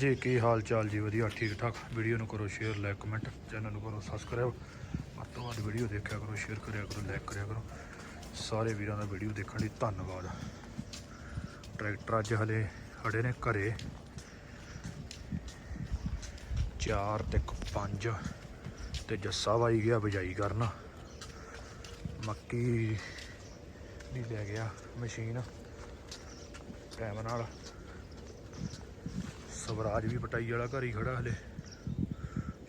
ਜੀ, ਕੀ ਹਾਲ ਚਾਲ ਜੀ? ਵਧੀਆ, ਠੀਕ ਠਾਕ। ਵੀਡੀਓ ਨੂੰ ਕਰੋ ਸ਼ੇਅਰ ਲਾਈਕ ਕਮੈਂਟ ਚੈਨਲ ਨੂੰ ਕਰੋ ਸਬਸਕ੍ਰਾਈਬ ਵੱਧ ਤੋਂ ਵੱਧ ਵੀਡੀਓ ਦੇਖਿਆ ਕਰੋ ਸ਼ੇਅਰ ਕਰਿਆ ਕਰੋ ਲਾਈਕ ਕਰਿਆ ਕਰੋ। ਸਾਰੇ ਵੀਰਾਂ ਦਾ ਵੀਡੀਓ ਦੇਖਣ ਲਈ ਧੰਨਵਾਦ। ਟਰੈਕਟਰ ਅੱਜ ਹਲੇ ਖੜੇ ਨੇ ਘਰੇ। 4 ਤੇ 5 ਤੇ ਜੱਸਾ ਵਾਈ ਗਿਆ ਬਜਾਈ ਕਰਨ। ਮੱਕੀ ਵੀ ਲੈ ਗਿਆ ਮਸ਼ੀਨ। ਟਾਈਮ ਨਾਲ। ਸਵਰਾਜ ਵੀ ਪਟਾਈ ਵਾਲਾ ਘਰ ਹੀ ਖੜਾ ਹਲੇ।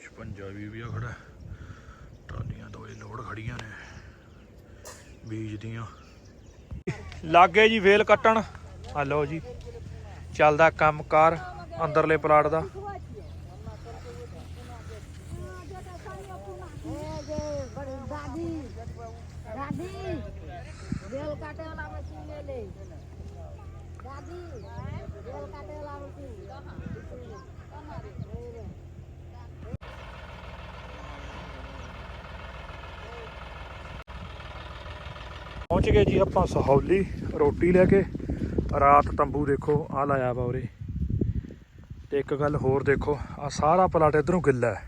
56 ਵੀ ਵੀ ਖੜਾ। ਟਰਾਲੀਆਂ ਦੋਏ ਲੋੜ ਖੜੀਆਂ ਨੇ। ਬੀਜ ਦੀਆਂ। ਲਾਗੇ ਜੀ ਵੇਲ ਕੱਟਣ। ਆ ਲਓ ਜੀ। ਚੱਲਦਾ ਕੰਮਕਾਰ ਅੰਦਰਲੇ ਪਲਾਟ ਦਾ। ਪਹੁੰਚ ਗਏ ਜੀ ਆਪਾਂ ਸਹੌਲੀ, ਰੋਟੀ ਲੈ ਕੇ। ਰਾਤ ਤੰਬੂ ਦੇਖੋ ਆ ਲਾਇਆ ਵਾ ਉਰੇ। ਤੇ ਇੱਕ ਗੱਲ ਹੋਰ ਦੇਖੋ ਆ ਸਾਰਾ ਪਲਾਟ ਇਧਰੋਂ ਗਿੱਲਾ ਹੈ।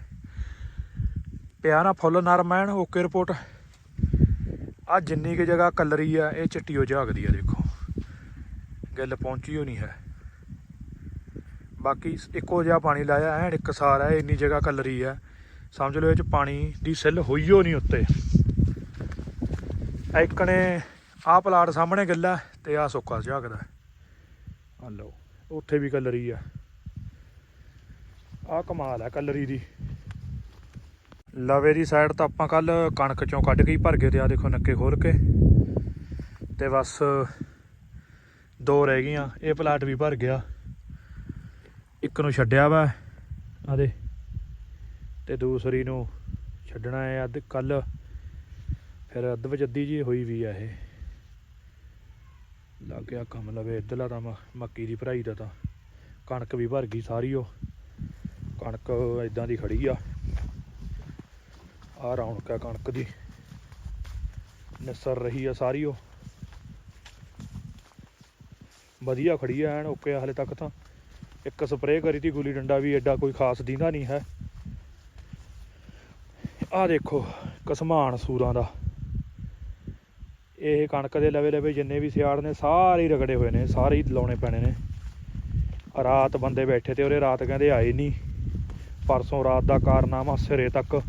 ਪਿਆਰਾ ਫੁੱਲ ਨਰਮ ਨਰਮੈਣ ਓਕੇ ਰਿਪੋਰਟ। ਆ ਜਿੰਨੀ ਕਿ ਜਗ੍ਹਾ ਕਲਰੀ ਆ, ਇਹ ਚਿੱਟੀ ਹੋ ਜਾਗਦੀ ਆ, ਦੇਖੋ। ਗੱਲ ਪਹੁੰਚੀ ਹੋ ਨਹੀਂ ਹੈ। ਬਾਕੀ ਇੱਕੋ ਜਿਹਾ ਪਾਣੀ ਲਾਇਆ, ਐਨ ਇੱਕ ਸਾਰ ਹੈ ਇੰਨੀ ਜਗ੍ਹਾ ਕਲਰੀ ਹੈ ਸਮਝ ਲਓ ਇਹ ਚ ਪਾਣੀ ਦੀ ਸਿੱਲ ਹੋਈ ਹੋ ਨਹੀਂ ਉੱਤੇ। ਇੱਕ ਨੇ ਆਹ ਪਲਾਟ ਸਾਹਮਣੇ ਗੱਲਾ ਤੇ ਆਹ ਸੁੱਕਾ ਝਾਕਦਾ। ਆ ਲਓ, ਉੱਥੇ ਵੀ ਕਲਰੀ ਆ। ਆਹ ਕਮਾਲ ਆ ਕਲਰੀ ਦੀ। ਲਵੇ ਦੀ ਸਾਈਡ ਤਾਂ ਆਪਾਂ ਕੱਲ ਕਣਕ ਚੋਂ ਕੱਢ ਕੇ ਹੀ ਭਰ ਗਏ ਤੇ ਆ ਦੇਖੋ ਨੱਕੇ ਖੋਲ ਕੇ। ਤੇ ਬਸ ਦੋ ਰਹਿ ਗਈਆਂ, ਇਹ ਪਲਾਟ ਵੀ ਭਰ ਗਿਆ। ਇੱਕ ਨੂੰ ਛੱਡਿਆ ਵਾ ਆਦੇ, ਤੇ ਦੂਸਰੀ ਨੂੰ ਛੱਡਣਾ ਹੈ। ਅੱਜ ਕੱਲ ਫਿਰ ਅੱਧ ਅੱਧੀ ਜੀ ਹੋਈ ਵੀ ਆ ਇਹ। ਲੱਗ ਗਿਆ ਕੰਮ ਲਵੇ ਇੱਧਰਲਾ ਤਾਂ ਮੱਕੀ ਦੀ ਭਰਾਈ ਦਾ ਤਾਂ। ਕਣਕ ਵੀ ਭਰ ਗਈ ਸਾਰੀ ਉਹ। ਕਣਕ ਇਦਾਂ ਦੀ ਖੜੀ ਆ। ਆ ਰੌਣਕ ਆ ਕਣਕ ਦੀ। ਨਿਸਰ ਰਹੀ ਆ ਸਾਰੀ ਉਹ। ਵਧੀਆ ਖੜੀ ਆ, ਐਨ ਓਕੇ ਆ ਹਲੇ ਤੱਕ ਤਾਂ। ਇੱਕ ਸਪਰੇਅ ਕਰੀ ਤੀ ਗੁੱਲੀ ਡੰਡਾ ਵੀ, ਐਡਾ ਕੋਈ ਖਾਸ ਦੀਂਦਾ ਨਹੀਂ ਹੈ। ਆ ਦੇਖੋ, ਕਸਮਾਨ ਸੂਰਾਂ ਦਾ। ਇਹ ਕਣਕ ਦੇ ਲਵੇ ਲਵੇ ਜਿੰਨੇ ਵੀ ਸਿਆੜ ਨੇ, ਸਾਰੇ ਹੀ ਰਗੜੇ ਹੋਏ ਨੇ, ਸਾਰੇ ਹੀ ਲਾਉਣੇ ਪੈਣੇ ਨੇ। ਰਾਤ ਬੰਦੇ ਬੈਠੇ ਤੇ ਉਹਦੇ ਰਾਤ ਕਹਿੰਦੇ ਆਏ ਨਹੀਂ ਪਰਸੋਂ ਰਾਤ ਦਾ ਕਾਰਨਾਮਾ ਸਿਰੇ ਤੱਕ।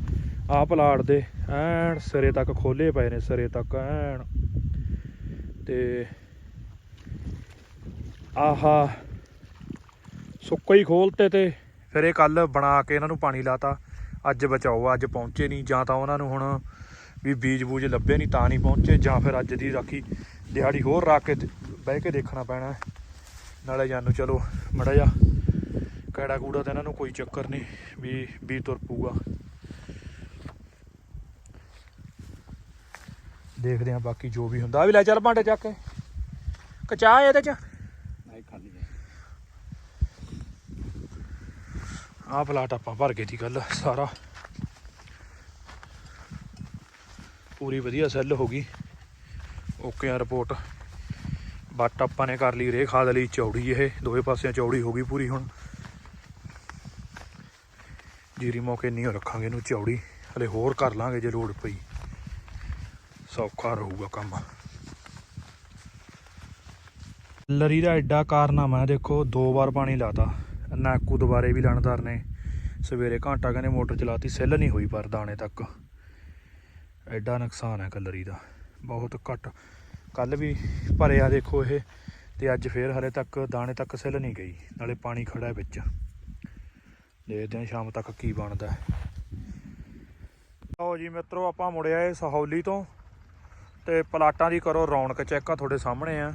ਆਹ ਪਲਾੜ ਦੇ ਐਨ ਸਿਰੇ ਤੱਕ ਖੋਲੇ ਪਏ ਨੇ, ਸਿਰੇ ਤੱਕ ਐਨ। ਤੇ ਆਹਾ ਸੁੱਕਾ ਹੀ ਖੋਲਤੇ ਤੇ ਫਿਰ ਇਹ ਕੱਲ ਬਣਾ ਕੇ ਇਹਨਾਂ ਨੂੰ ਪਾਣੀ ਲਾਤਾ। ਅੱਜ ਬਚਾਓ, ਅੱਜ ਪਹੁੰਚੇ ਨਹੀਂ ਜਾਂ ਤਾਂ ਉਹਨਾਂ ਨੂੰ ਹੁਣ ਵੀ ਬੀਜ ਬੂਜ ਲੱਭੇ ਨਹੀਂ, ਤਾਂ ਨਹੀਂ ਪਹੁੰਚੇ ਜਾਂ ਫਿਰ ਅੱਜ ਦੀ ਰਾਖੀ ਦਿਹਾੜੀ ਹੋਰ ਰੱਖ ਕੇ ਬਹਿ ਕੇ ਦੇਖਣਾ ਪੈਣਾ ਨਾਲੇ ਜਾਨੂੰ ਚਲੋ ਮੜਾ ਜਾ ਕੈੜਾ ਕੂੜਾ ਤਾਂ ਇਹਨਾਂ ਨੂੰ ਕੋਈ ਚੱਕਰ ਨਹੀਂ ਵੀ ਵੀ ਤੁਰ ਪੂਗਾ ਦੇਖਦੇ ਹਾਂ ਬਾਕੀ ਜੋ ਵੀ ਹੁੰਦਾ। ਵੀ ਲੈ ਚੱਲ ਭਾਂਡੇ ਚੱਕ ਕੇ। ਕਚਾ ਇਹਦੇ ਚ। ਆਹ ਪਲਾਟ ਆਪਾਂ ਭਰ ਗਏ ਦੀ ਗੱਲ ਸਾਰਾ। ਪੂਰੀ ਵਧੀਆ ਸੈੱਲ ਹੋ ਗਈ। ਓਕੇ ਆ ਰਿਪੋਰਟ ਬੱਟ ਆਪਾਂ ਨੇ ਕਰ ਲਈ ਰੇ ਖਾਦ ਲਈ ਚੌੜੀ ਇਹ ਦੋਵੇਂ ਪਾਸਿਆਂ ਚੌੜੀ ਹੋ ਗਈ ਪੂਰੀ ਹੁਣ। ਜੀਰੀ ਮੌਕੇ ਨਹੀਂ ਰੱਖਾਂਗੇ ਇਹਨੂੰ ਚੌੜੀ, ਹਲੇ ਹੋਰ ਕਰ ਲਾਂਗੇ ਜੇ ਲੋੜ ਪਈ। ਸੌਖਾ ਰਹੂਗਾ ਕੰਮ। ਲਰੀ ਦਾ ਐਡਾ ਕਾਰਨਾਮਾ ਦੇਖੋ, ਦੋ ਵਾਰ ਪਾਣੀ ਲਾਤਾ। ਨਾਕੂ ਦੁਬਾਰੇ ਵੀ ਲਾਣਦਾਰ ਨੇ। ਸਵੇਰੇ ਘੰਟਾ ਕਹਿੰਦੇ ਮੋਟਰ ਚਲਾਤੀ, ਸੈੱਲ ਨਹੀਂ ਹੋਈ ਪਰ ਦਾਣੇ ਤੱਕ। ਐਡਾ ਨੁਕਸਾਨ ਹੈ ਕਲਰੀ ਦਾ। ਬਹੁਤ ਘੱਟ। ਕੱਲ ਵੀ ਭਰਿਆ ਦੇਖੋ ਇਹ, ਤੇ ਅੱਜ ਫੇਰ ਹਲੇ ਤੱਕ ਦਾਣੇ ਤੱਕ ਸੈੱਲ ਨਹੀਂ ਗਈ। ਨਾਲੇ ਪਾਣੀ ਖੜਾ ਹੈ ਵਿੱਚ। ਦੇਖਦੇ ਹਾਂ ਸ਼ਾਮ ਤੱਕ ਕੀ ਬਣਦਾ ਆਓ ਜੀ ਮਿੱਤਰੋ, ਆਪਾਂ ਮੁੜਿਆ ਏ ਸਹੌਲੀ ਤੋਂ। ਤੇ ਪਲਾਟਾਂ ਦੀ ਕਰੋ ਰੌਣਕ। ਚੈੱਕ ਆ ਤੁਹਾਡੇ ਸਾਹਮਣੇ ਆ।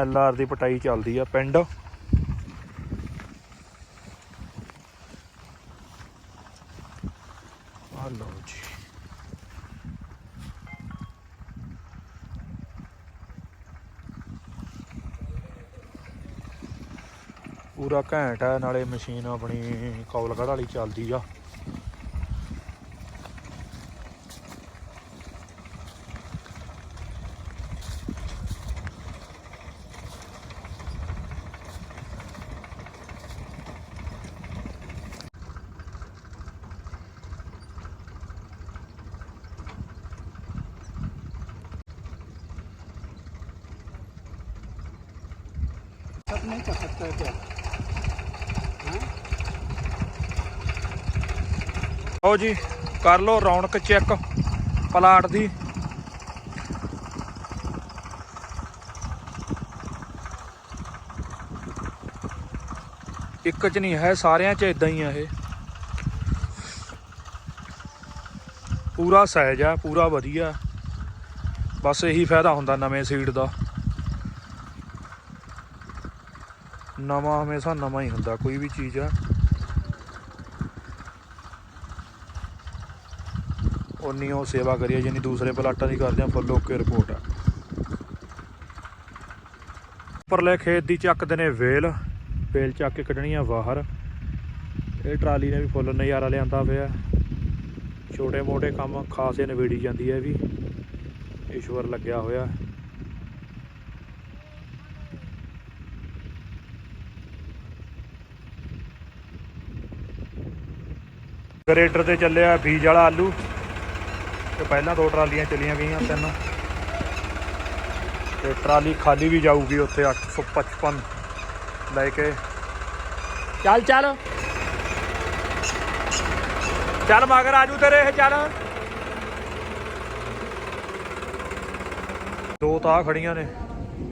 ਐਲ ਆਰ ਦੀ ਪਟਾਈ ਚੱਲਦੀ ਆ ਪਿੰਡ। ਆ ਲਓ ਜੀ। ਪੂਰਾ ਘੈਂਟ ਹੈ ਨਾਲੇ ਮਸ਼ੀਨ ਆਪਣੀ ਕੌਲਗੜ ਵਾਲੀ ਚੱਲਦੀ ਆ। सब नहीं कर सकता है क्या हाँ? ਆਓ ਜੀ ਕਰ ਲਓ ਰੌਣਕ ਚੈੱਕ ਪਲਾਟ ਦੀ ਇੱਕ ਚ ਨਹੀਂ ਹੈ ਸਾਰਿਆਂ ਚ ਇਦਾਂ ਹੀ ਆ ਇਹ ਪੂਰਾ ਸਾਈਜ਼ ਆ ਪੂਰਾ ਵਧੀਆ ਬਸ ਇਹੀ ਫਾਇਦਾ ਹੁੰਦਾ ਨਵੇਂ ਸੀਡ ਦਾ ਨਵਾਂ ਹਮੇਸ਼ਾ ਨਵਾਂ ਹੀ ਹੁੰਦਾ, ਕੋਈ ਵੀ ਚੀਜ਼। ਆ ਉਨੀ ਉਹ ਸੇਵਾ ਕਰੀਏ ਜਿੰਨੀ ਦੂਸਰੇ ਪਲਾਟਾਂ ਦੀ ਕਰਦੇ ਆ ਫੁੱਲ ਓਕੇ ਰਿਪੋਰਟ ਆ। ਉੱਪਰਲੇ ਖੇਤ ਦੀ ਚੱਕਦੇ ਨੇ ਵੇਲ ਵੇਲ ਚੱਕ ਕੇ ਕੱਢਣੀ ਆ ਬਾਹਰ। ਇਹ ਟਰਾਲੀ ਨੇ ਵੀ ਫੁੱਲ ਨਜ਼ਾਰਾ ਲਿਆਂਦਾ ਪਿਆ। ਛੋਟੇ ਮੋਟੇ ਕੰਮ, ਖਾਸੇ ਨਵੇੜੀ ਜਾਂਦੀ ਹੈ ਵੀ। ਈਸ਼ਵਰ ਲੱਗਿਆ ਹੋਇਆ। ਗਰੇਟਰ ਤੇ ਚੱਲਿਆ ਬੀਜ ਵਾਲਾ ਆਲੂ। ਤੇ ਪਹਿਲਾਂ ਦੋ ਟਰਾਲੀਆਂ ਚੱਲੀਆਂ ਗਈਆਂ ਤਿੰਨ। ਤੇ ਟਰਾਲੀ ਖਾਲੀ ਵੀ ਜਾਊਗੀ ਉੱਥੇ 855 ਲੈ ਕੇ। ਚੱਲ ਚੱਲ। ਚੱਲ ਮਗਰ ਆਜੂ ਤੇਰੇ ਇਹ ਚੱਲ। ਦੋ ਤਾਂ ਖੜੀਆਂ ਨੇ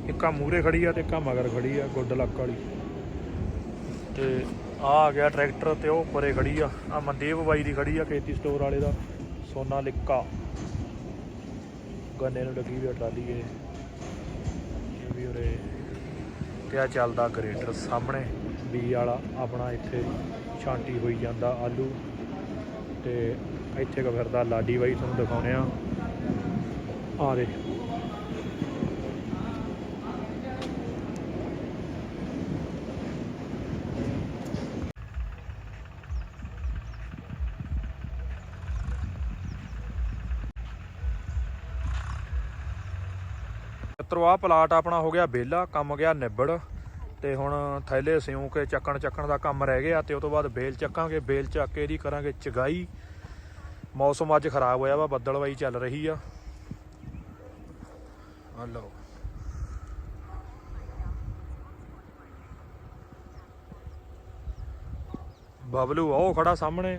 ਇੱਕਾ ਮੂਰੇ ਖੜੀ ਆ ਤੇ ਇੱਕਾ ਮਗਰ ਖੜੀ ਆ ਗੁੱਡ ਲੱਕ ਵਾਲੀ। ਤੇ ਆ ਆ ਗਿਆ ਟਰੈਕਟਰ ਤੇ ਉਹ ਪਰੇ ਖੜੀ ਆ। ਆ ਮਨਦੀਪ ਬਾਈ ਦੀ ਖੜੀ ਆ ਖੇਤੀ ਸਟੋਰ ਵਾਲੇ ਦਾ, ਸੋਨਾ ਲਿੱਕਾ। ਗੰਨੇ ਨੂੰ ਲੱਗੀ ਵੀ ਟਰਾਲੀ ਇਹ। ਇਹ ਵੀ ਉਰੇ ਤੇ ਆ ਚੱਲਦਾ ਗ੍ਰੇਡਰ ਸਾਹਮਣੇ, ਬੀ ਵਾਲਾ, ਆਪਣਾ ਇੱਥੇ ਛਾਂਟੀ ਹੋਈ ਜਾਂਦਾ ਆਲੂ। ਤੇ ਇੱਥੇ ਕੋ ਫਿਰਦਾ ਲਾਡੀ ਬਾਈ, ਤੁਹਾਨੂੰ ਦਿਖਾਉਨੇ ਆ। ਆ ਦੇ ਮਿੱਤਰੋ ਆਹ ਪਲਾਟ ਆਪਣਾ ਹੋ ਗਿਆ ਵਿਹਲਾ, ਕੰਮ ਗਿਆ ਨਿਬੜ ਤੇ ਹੁਣ ਥੈਲੇ ਸਿਉਂ ਕੇ ਚੱਕਣ ਚੱਕਣ ਦਾ ਕੰਮ ਰਹਿ ਗਿਆ ਤੇ ਉਸ ਤੋਂ ਬਾਅਦ ਬੇਲ ਚੱਕਾਂਗੇ, ਬੇਲ ਚੱਕ ਕੇ ਇਹਦੀ ਕਰਾਂਗੇ ਚਗਾਈ। ਮੌਸਮ ਅੱਜ ਖਰਾਬ ਹੋਇਆ ਵਾ ਬੱਦਲਵਾਈ ਚੱਲ ਰਹੀ ਆ। ਆ ਲਓ। ਬਬਲੂ ਉਹ ਖੜਾ ਸਾਹਮਣੇ।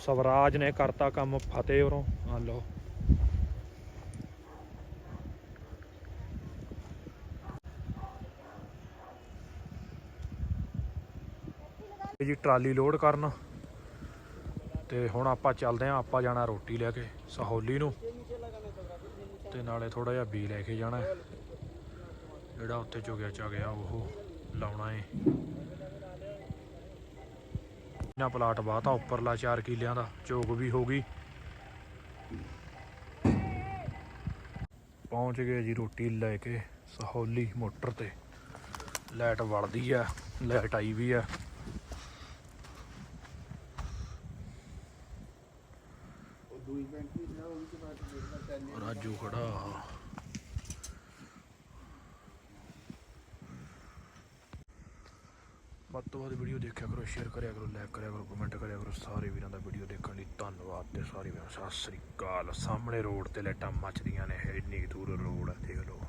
ਸਵਰਾਜ ਨੇ ਕਰਤਾ ਕੰਮ ਫਤਿਹ ਉਰੋਂ ਆ ਲਓ ਜੀ ਟਰਾਲੀ ਲੋਡ ਕਰਨ। ਤੇ ਹੁਣ ਆਪਾਂ ਚੱਲਦੇ ਆਂ ਆਪਾਂ ਜਾਣਾ ਰੋਟੀ ਲੈ ਕੇ, ਸਹੌਲੀ ਨੂੰ। ਤੇ ਨਾਲੇ ਥੋੜਾ ਜਿਹਾ ਬੀ ਲੈ ਕੇ ਜਾਣਾ। ਜਿਹੜਾ ਉੱਥੇ ਚੁਗਿਆ ਚਾ ਗਿਆ ਉਹ ਲਾਉਣਾ ਏ। ਨਾ ਪਲਾਟ ਬਾਤਾ ਉੱਪਰਲਾ 4 ਕਿੱਲਿਆਂ ਦਾ ਚੋਕ ਵੀ ਹੋ ਗਈ। ਪਹੁੰਚ ਗਏ ਜੀ ਰੋਟੀ ਲੈ ਕੇ ਸਹੌਲੀ ਮੋਟਰ ਤੇ। ਲਾਈਟ ਵੜਦੀ ਆ, ਲਾਈਟ ਆਈ ਵੀ ਆ। ਰਾਜੂ ਖੜਾ ਵੱਧ ਤੋਂ ਵੱਧ ਵੀਡੀਓ ਦੇਖਿਆ ਕਰੋ ਸ਼ੇਅਰ ਕਰਿਆ ਕਰੋ ਲਾਈਕ ਕਰਿਆ ਕਰੋ ਕਮੈਂਟ ਕਰਿਆ ਕਰੋ, ਸਾਰੇ ਵੀਰਾਂ ਦਾ ਵੀਡੀਓ ਦੇਖਣ ਲਈ ਧੰਨਵਾਦ ਤੇ ਸਾਰੇ ਵੀਰਾਂ ਸਤਿ ਸ੍ਰੀ ਅਕਾਲ। ਸਾਹਮਣੇ ਰੋਡ ਤੇ ਲਾਈਟਾਂ ਮੱਚਦੀਆਂ ਨੇ ਇੰਨੀ ਦੂਰ ਰੋਡ ਹੈ ਦੇਖ ਲਓ।